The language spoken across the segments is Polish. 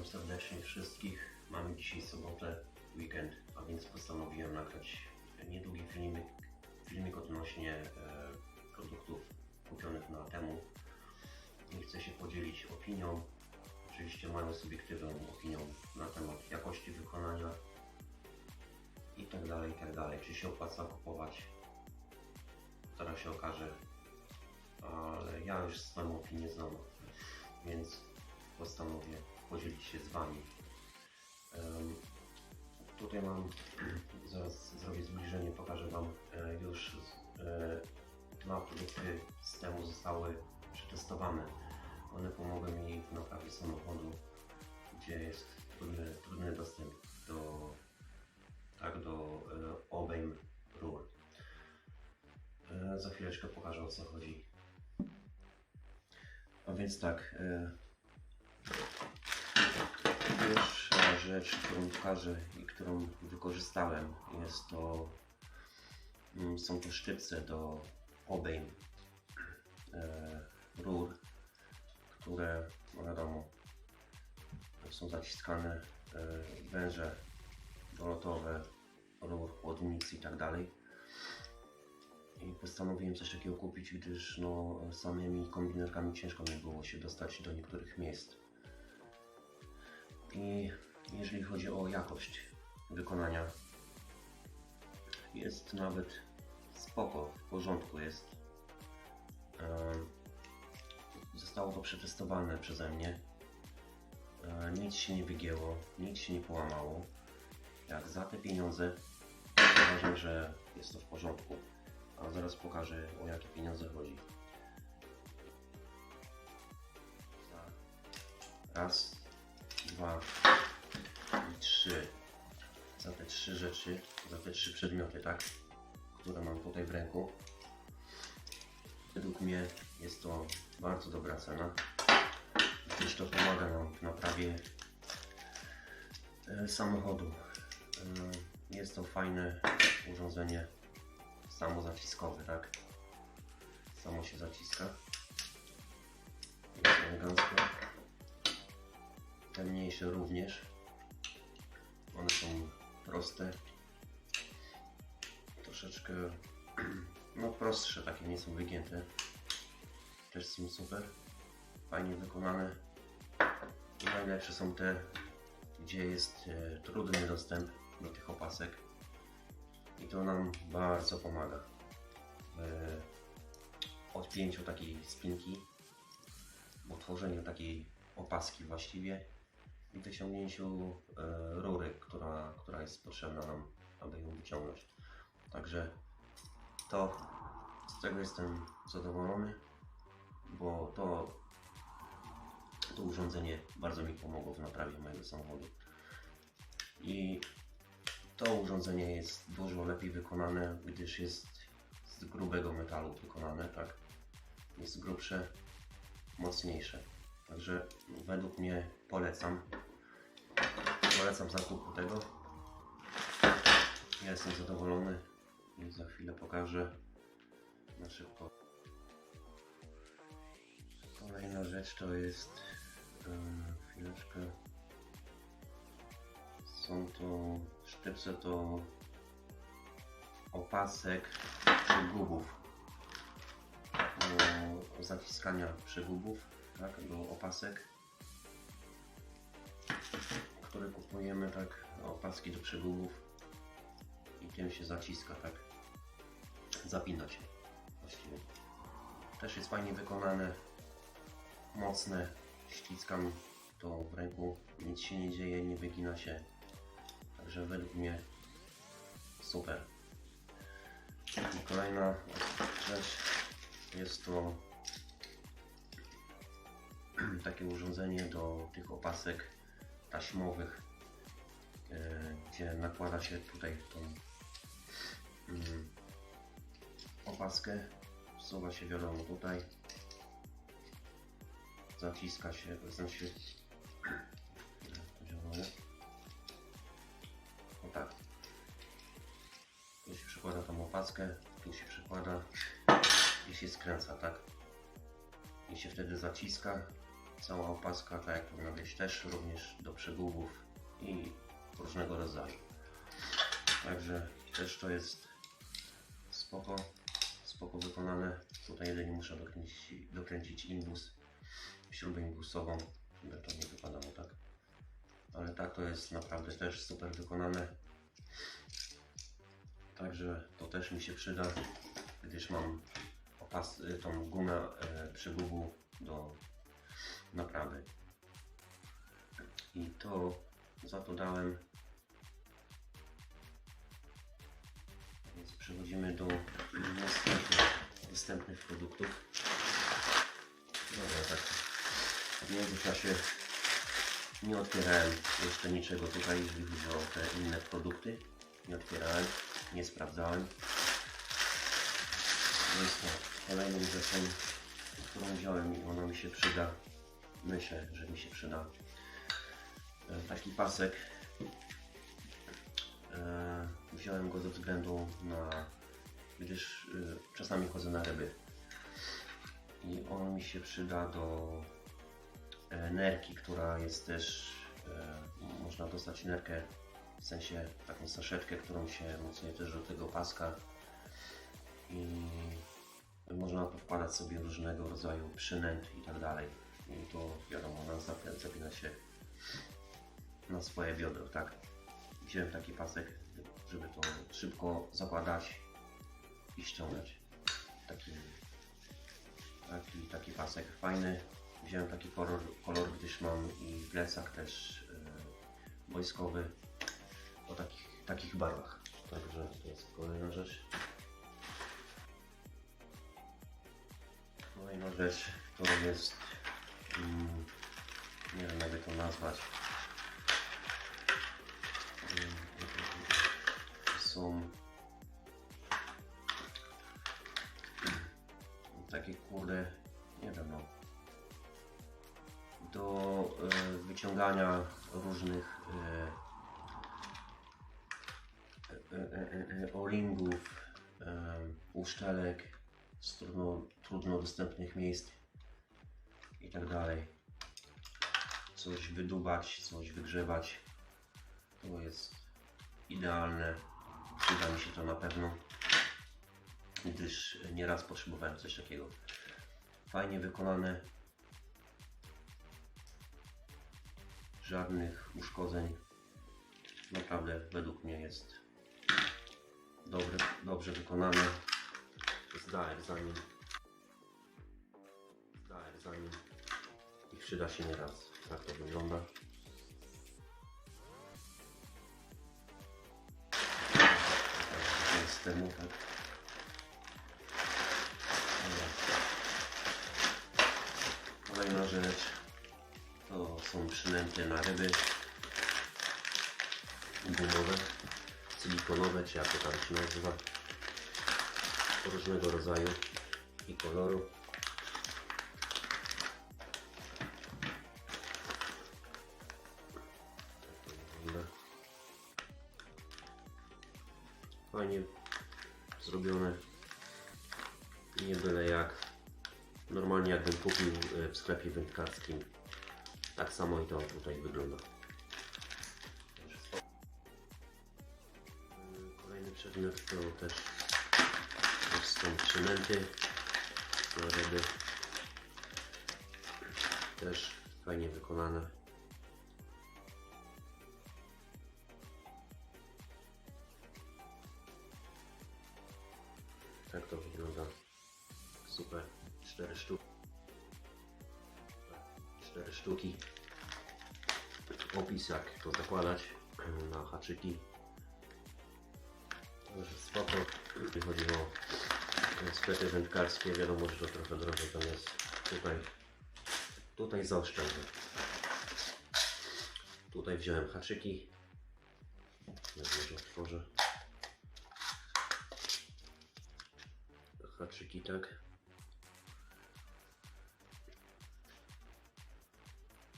Witam serdecznie wszystkich. Mamy dzisiaj sobotę, weekend, a więc postanowiłem nagrać niedługi filmik, filmik odnośnie e, produktów kupionych na temu. I chcę się podzielić opinią, oczywiście moją subiektywną opinią na temat jakości wykonania i tak dalej, i tak. Czy się opłaca kupować? Zaraz się okaże, ale ja już swoją opinię znam, więc postanowię podzielić się z Wami. Tutaj mam, zaraz zrobię zbliżenie, pokażę Wam e, już e, dwa produkty z temu zostały przetestowane. One pomogły mi w naprawie samochodu, gdzie jest trudny, trudny dostęp do, tak, do e, obejm rur. Za chwileczkę pokażę o co chodzi. A więc tak, Pierwsza rzecz, którą pokażę i którą wykorzystałem jest to mm, są to szczypce do obejm e, rur, które no wiadomo są zaciskane e, węże dolotowe rur, chłodnic i tak dalej. I postanowiłem coś takiego kupić, gdyż no, samymi kombinerkami ciężko mi było się dostać do niektórych miejsc. I jeżeli chodzi o jakość wykonania, jest nawet spoko, w porządku jest. Zostało to przetestowane przeze mnie. E, Nic się nie wygięło, nic się nie połamało. Jak za te pieniądze uważam, że jest to w porządku. A zaraz pokażę o jakie pieniądze chodzi. Raz, dwa i trzy. Za te trzy rzeczy, za te trzy przedmioty, tak? Które mam tutaj w ręku. Według mnie jest to bardzo dobra cena. Gdyż to pomaga nam w naprawie e, samochodu. E, Jest to fajne urządzenie samozaciskowe, tak? Samo się zaciska. Jest elegancko. Te mniejsze również. One są proste. Troszeczkę no prostsze, takie nie są wygięte. Też są super. Fajnie wykonane. I najlepsze są te, gdzie jest e, trudny dostęp do tych opasek. I to nam bardzo pomaga w odpięciu takiej spinki, w utworzeniu takiej opaski właściwie wyciągnięciu e, rury, która, która jest potrzebna nam, aby ją wyciągnąć. Także to z tego jestem zadowolony, bo to, to urządzenie bardzo mi pomogło w naprawie mojego samochodu. I to urządzenie jest dużo lepiej wykonane, gdyż jest z grubego metalu wykonane, tak? Jest grubsze, mocniejsze. Także według mnie polecam. Polecam zakupu tego. Ja jestem zadowolony i za chwilę pokażę na szybko. Kolejna rzecz to jest em, chwileczkę są to sztyce do opasek przegubów do zaciskania przegubów tak, do opasek które kupujemy tak opaski do przegubów i tym się zaciska tak zapina się właściwie też jest fajnie wykonane mocne ściskam to w ręku nic się nie dzieje, nie wygina się Także według mnie super. I kolejna rzecz jest to takie urządzenie do tych opasek taśmowych, e, gdzie nakłada się tutaj tą mm, opaskę, wsuwa się wiadomo tutaj, zaciska się, znaczy działało. O tak. Tu się przykłada tą opaskę, tu się przykłada i się skręca, tak? I się wtedy zaciska Cała opaska, tak jak powinna być, też również do przegubów i różnego rodzaju. Także też to jest spoko, spoko wykonane. Tutaj jedynie muszę dokręcić, dokręcić imbus, śrubę imbusową, ale to nie wypada mu tak. Ale tak to jest naprawdę też super wykonane. Także to też mi się przyda, gdyż mam opas, y, tą gumę e, do naprawy. I to za to dałem. Więc przechodzimy do następnych, następnych produktów. Dobra, tak. W międzyczasie nie otwierałem jeszcze niczego tutaj, jeżeli chodzi o te inne produkty. Nie otwierałem, nie sprawdzałem. Jest to kolejną rzeczą, którą wziąłem i ona mi się przyda. Myślę, że mi się przyda. E, Taki pasek. E, Wziąłem go ze względu na, gdyż e, czasami chodzę na ryby. I on mi się przyda do nerki, która jest też, można dostać nerkę, w sensie taką saszetkę, którą się mocuje też do tego paska i można tu wkładać sobie różnego rodzaju przynęt i tak dalej. To wiadomo, na zapina, się na swoje biodro, tak? Wziąłem taki pasek, żeby to szybko zakładać i ściągać. Taki, taki, taki pasek fajny. Wziąłem taki kolor, kolor gdyż mam i plecak też e, wojskowy o takich, takich barwach. Także to jest kolejna rzecz. Kolejna rzecz, którą jest, nie wiem jakby to nazwać, Mm, są takie kurde, nie wiem no, do e, wyciągania różnych e, e, o-ringów, uszczelek z trudno, trudno dostępnych miejsc i tak dalej. Coś wydubać, coś wygrzewać. To jest idealne. Przyda mi się to na pewno, gdyż nieraz potrzebowałem coś takiego. Fajnie wykonane. Żadnych uszkodzeń. Naprawdę według mnie jest dobre, dobrze wykonane. Zda egzamin. Zda egzamin. Przyda się nieraz. Tak to wygląda. Jest temu, tak. Kolejna rzecz to są przynęty na ryby gumowe, silikonowe, czy jak to tam się nazywa różnego rodzaju i koloru. Fajnie zrobione. Nie byle jak. Normalnie jakbym kupił e, w sklepie wędkarskim. Tak samo i to tutaj wygląda. Kolejny przedmiot to też są przynęty na ryby. Też fajnie wykonane. Tak to wygląda. Super. Cztery sztuki. Cztery sztuki. Opis jak to zakładać na haczyki. Także spoko. Jeśli chodzi o sklepy wędkarskie, wiadomo, że to trochę drożej, natomiast tutaj, tutaj zaoszczędzę. Tutaj wziąłem haczyki. Ja może otworzę. Haczyki, tak.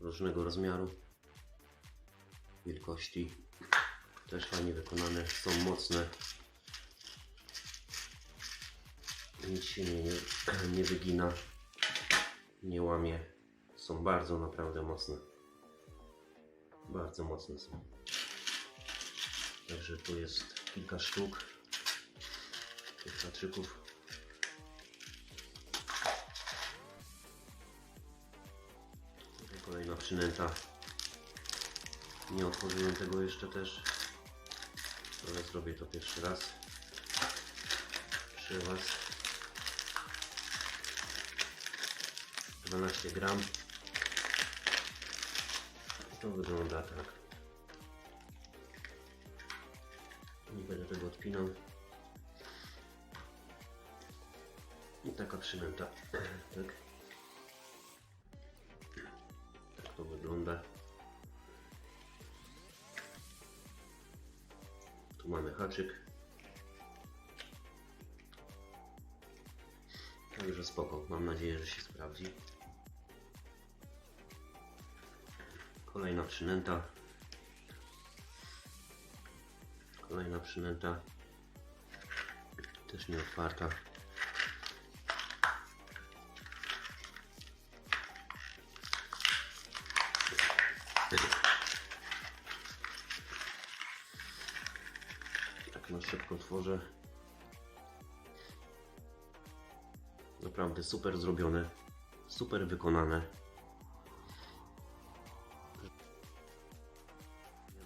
Różnego rozmiaru, wielkości. Też fajnie wykonane, są mocne. Nic się nie, nie wygina, nie łamie. Są bardzo naprawdę mocne. Bardzo mocne są. Także tu jest kilka sztuk tych haczyków. Kolejna przynęta. Nie otworzyłem tego jeszcze też, ale zrobię to pierwszy raz przy Was. 12 gram. To wygląda tak. Nie będę tego odpinał. I taka przynęta. Tak. Wygląda. Tu mamy haczyk. Także spoko. Mam nadzieję, że się sprawdzi. Kolejna przynęta. Kolejna przynęta. Też nie otwarta. Szybko tworzę. Naprawdę super zrobione. Super wykonane.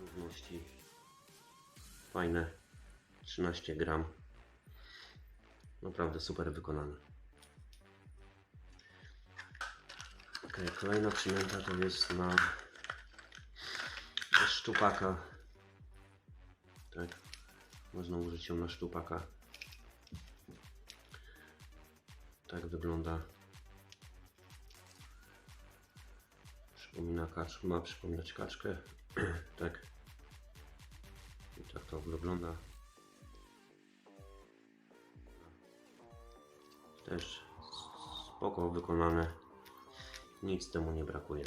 Równości. Fajne. 13 gram. Naprawdę super wykonane. Ok, kolejna przynęta to jest na szczupaka. Można użyć ją na szczupaka. Tak wygląda. Przypomina kacz, ma przypominać kaczkę. tak. I tak to wygląda. Też spoko wykonane. Nic temu nie brakuje.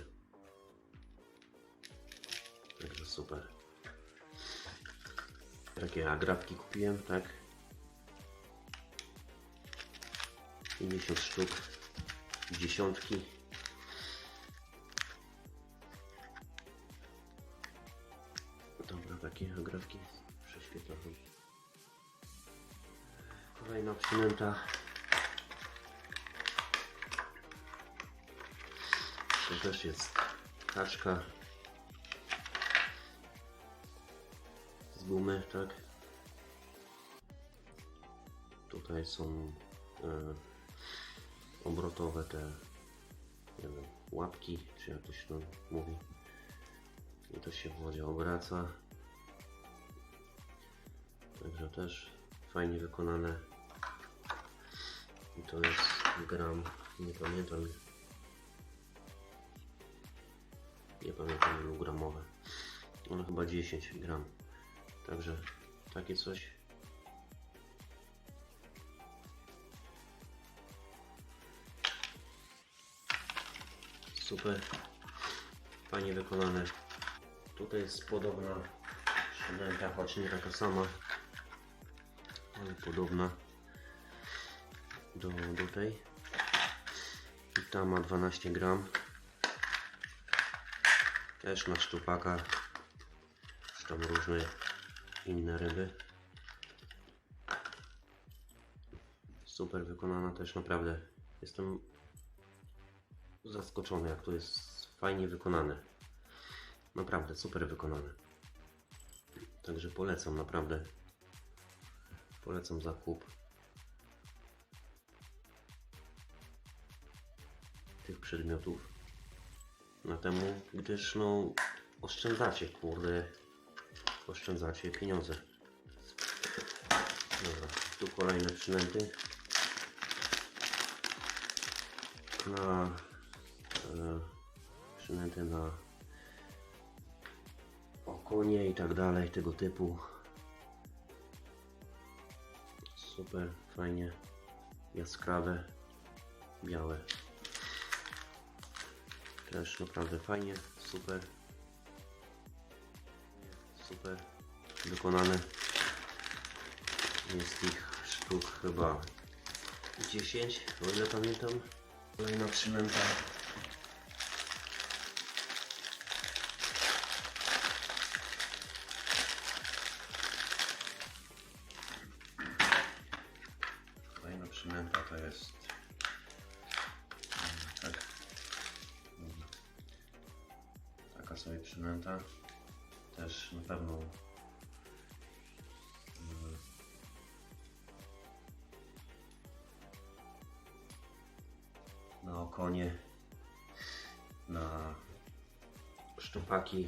Także super. Takie agrafki kupiłem, tak? 50 sztuk. Dziesiątki. Dobra, takie agrafki prześwietlam. Kolejna przynęta. To też jest kaczka gumy, tak? Tutaj są e, obrotowe te wiem, łapki, czy jak to się to mówi. I to się w wodzie obraca. Także też fajnie wykonane. I to jest gram, nie pamiętam. Nie pamiętam ilu gramowe. Ale chyba 10 gram. Także takie coś. Super. Fajnie wykonane. Tutaj jest podobna przynęta, choć nie taka sama. Ale podobna do, do tej. I ta ma 12 gram. Też na szczupaka. Czy tam różne inne ryby. Super wykonana też naprawdę. Jestem zaskoczony jak to jest fajnie wykonane. Naprawdę super wykonane. Także polecam naprawdę. Polecam zakup tych przedmiotów na temu, gdyż no oszczędzacie, kurde, oszczędzacie pieniądze. Dobra, tu kolejne przynęty na e, przynęty na okonie i tak dalej, tego typu. Super, fajnie, jaskrawe, białe. Też naprawdę fajnie, super. Super wykonane. Jest ich sztuk chyba 10, o ile pamiętam. Kolejna przynęta na szczupaki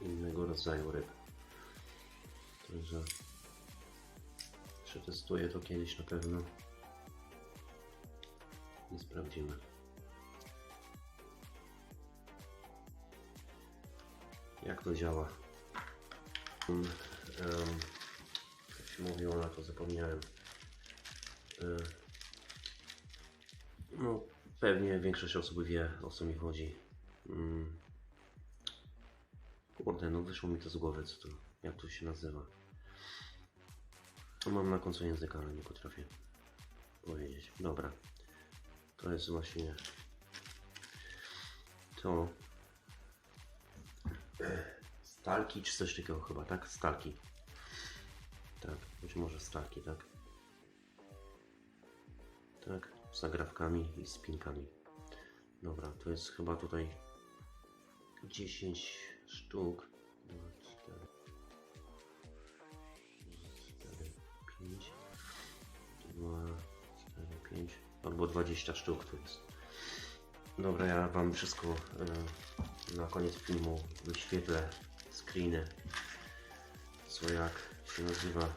innego rodzaju ryb. Także przetestuję to kiedyś na pewno i sprawdzimy. Jak to działa? Um, jak się mówiło na to, zapomniałem. E, no, pewnie większość osób wie o co mi chodzi. Mm. Kurde, no wyszło mi to z głowy, co to, jak to się nazywa. Mam na końcu języka, ale nie potrafię powiedzieć. Dobra. To jest właśnie to. Stalki czy coś takiego chyba, tak? Stalki. Tak, być może stalki, tak? Tak, z zagrawkami i spinkami. Dobra, to jest chyba tutaj 10 sztuk. 2, 4, 4, 5, 2, 4, 5 albo 20 sztuk to jest. Dobra, ja Wam wszystko e, na koniec filmu wyświetlę screeny, co jak się nazywa,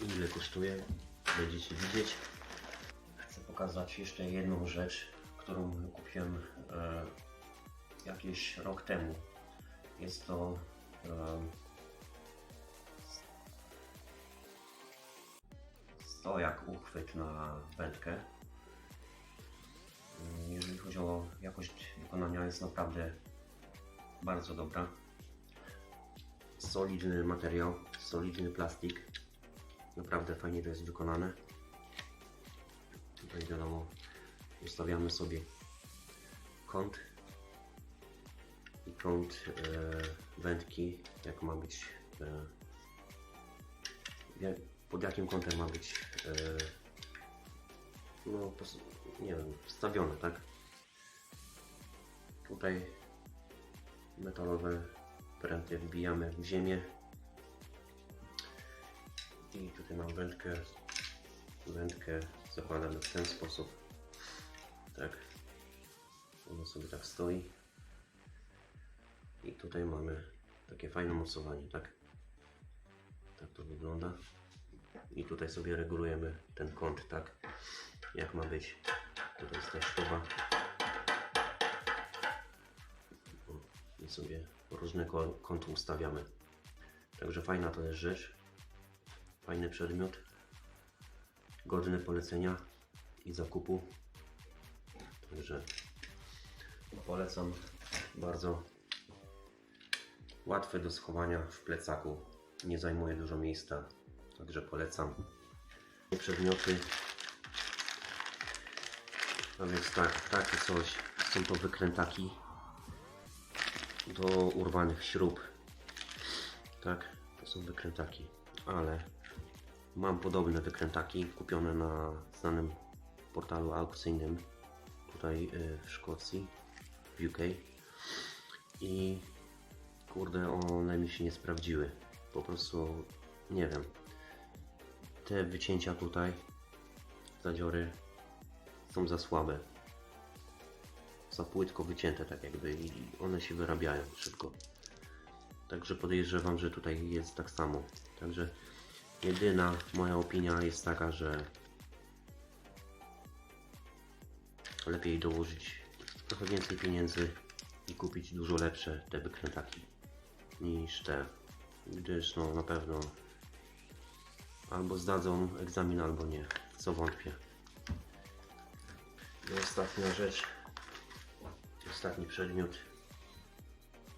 ile kosztuje, będziecie widzieć. Chcę pokazać jeszcze jedną rzecz, którą kupiłem e, jakiś rok temu. Jest to e, stojak, uchwyt na wędkę. Jeżeli chodzi o jakość wykonania, jest naprawdę bardzo dobra. Solidny materiał, solidny plastik. Naprawdę fajnie to jest wykonane. Tutaj wiadomo, ustawiamy sobie kąt i kąt e, wędki, jak ma być, e, jak, pod jakim kątem ma być, e, no nie wiem, wstawione, tak? Tutaj metalowe pręty wbijamy w ziemię i tutaj mam wędkę, wędkę zakładamy w ten sposób, tak? Ona sobie tak stoi. I tutaj mamy takie fajne mocowanie, tak? Tak to wygląda. I tutaj sobie regulujemy ten kąt, tak? Jak ma być. Tutaj jest ta. O, I sobie różne kąty ustawiamy. Także fajna to jest rzecz. Fajny przedmiot. Godny polecenia i zakupu. Także polecam bardzo. Łatwe do schowania w plecaku. Nie zajmuje dużo miejsca. Także polecam. Przedmioty. A więc tak, takie coś. Są to wykrętaki do urwanych śrub. Tak, to są wykrętaki. Ale mam podobne wykrętaki kupione na znanym portalu aukcyjnym tutaj y, w Szkocji, w UK. I kurde, one mi się nie sprawdziły. Po prostu nie wiem. Te wycięcia tutaj, zadziory są za słabe. Za płytko wycięte tak jakby i one się wyrabiają szybko. Także podejrzewam, że tutaj jest tak samo. Także jedyna moja opinia jest taka, że lepiej dołożyć trochę więcej pieniędzy i kupić dużo lepsze te wykrętaki niż te, gdyż no na pewno albo zdadzą egzamin, albo nie, co wątpię. I ostatnia rzecz, ostatni przedmiot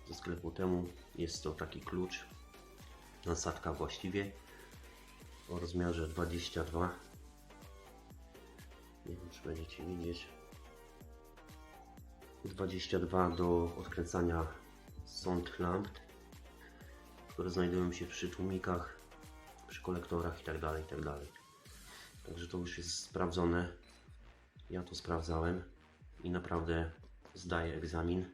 ze sklepu temu jest to taki klucz, nasadka właściwie o rozmiarze 22 nie wiem czy będziecie widzieć 22 do odkręcania sond lamp które znajdują się przy tłumikach przy kolektorach i tak dalej, i tak. Także to już jest sprawdzone. Ja to sprawdzałem i naprawdę zdaję egzamin.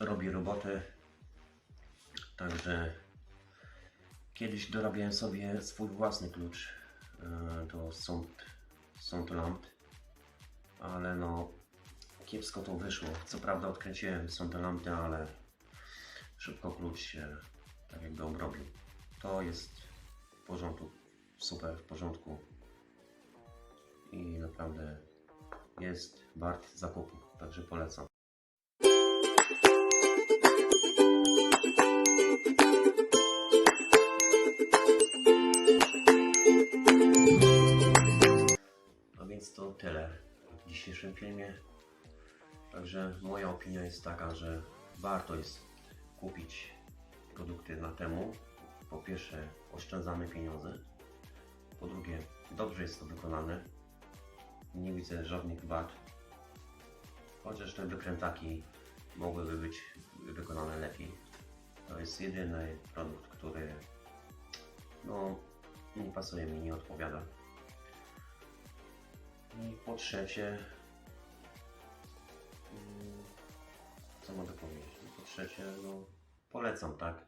Robię robotę. Także kiedyś dorabiałem sobie swój własny klucz e, do sąd, sąd lamp, ale no kiepsko to wyszło. Co prawda odkręciłem sąd lampy, ale szybko klucz się tak jakby obrobił. To jest w porządku, super w porządku i naprawdę jest wart zakupu, także polecam. W dzisiejszym filmie. Także moja opinia jest taka, że warto jest kupić produkty na temu. Po pierwsze, oszczędzamy pieniądze. Po drugie, dobrze jest to wykonane. Nie widzę żadnych wad. Chociaż te wykrętaki mogłyby być wykonane lepiej. To jest jedyny produkt, który no, nie pasuje mi, nie odpowiada. I po trzecie, mm, co mogę powiedzieć? No, Po trzecie, no, polecam, tak?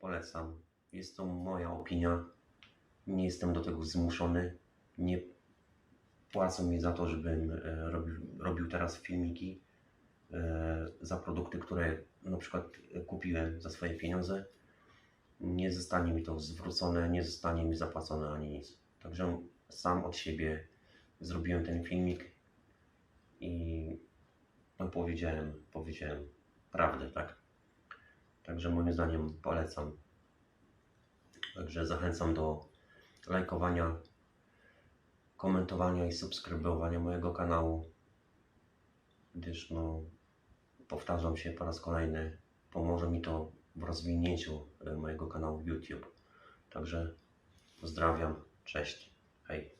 Polecam. Jest to moja opinia. Nie jestem do tego zmuszony. Nie płacą mi za to, żebym e, robił, robił teraz filmiki e, za produkty, które na przykład kupiłem za swoje pieniądze. Nie zostanie mi to zwrócone, nie zostanie mi zapłacone ani nic. Także sam od siebie zrobiłem ten filmik i no, powiedziałem, powiedziałem prawdę, tak? Także moim zdaniem polecam. Także zachęcam do lajkowania, komentowania i subskrybowania mojego kanału, gdyż no, powtarzam się po raz kolejny, pomoże mi to w rozwinięciu e, mojego kanału YouTube. Także pozdrawiam, cześć, hej.